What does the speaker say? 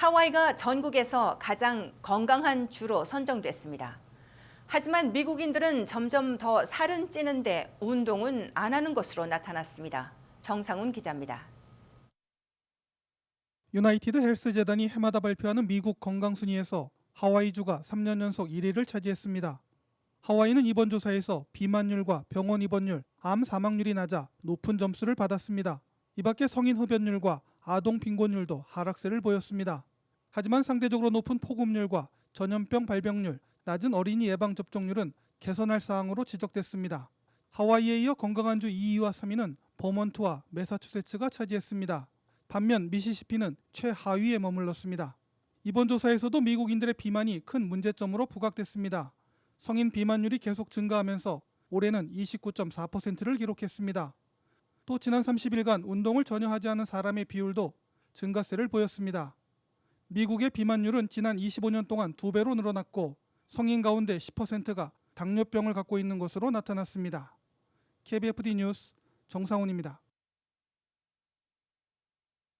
하와이가 전국에서 가장 건강한 주로 선정됐습니다. 하지만 미국인들은 점점 더 살은 찌는데 운동은 안 하는 것으로 나타났습니다. 정상훈 기자입니다. 유나이티드 헬스 재단이 해마다 발표하는 미국 건강 순위에서 하와이주가 3년 연속 1위를 차지했습니다. 하와이는 이번 조사에서 비만율과 병원 입원율, 암 사망률이 낮아 높은 점수를 받았습니다. 이 밖에 성인 흡연율과 아동 빈곤율도 하락세를 보였습니다. 하지만 상대적으로 높은 폭음률과 전염병 발병률, 낮은 어린이 예방 접종률은 개선할 사항으로 지적됐습니다. 하와이에 이어 건강한 주 2위와 3위는 버먼트와 매사추세츠가 차지했습니다. 반면 미시시피는 최하위에 머물렀습니다. 이번 조사에서도 미국인들의 비만이 큰 문제점으로 부각됐습니다. 성인 비만율이 계속 증가하면서 올해는 29.4%를 기록했습니다. 또 지난 30일간 운동을 전혀 하지 않은 사람의 비율도 증가세를 보였습니다. 미국의 비만율은 지난 25년 동안 두 배로 늘어났고 성인 가운데 10%가 당뇨병을 갖고 있는 것으로 나타났습니다. KBFD 뉴스 정상훈입니다.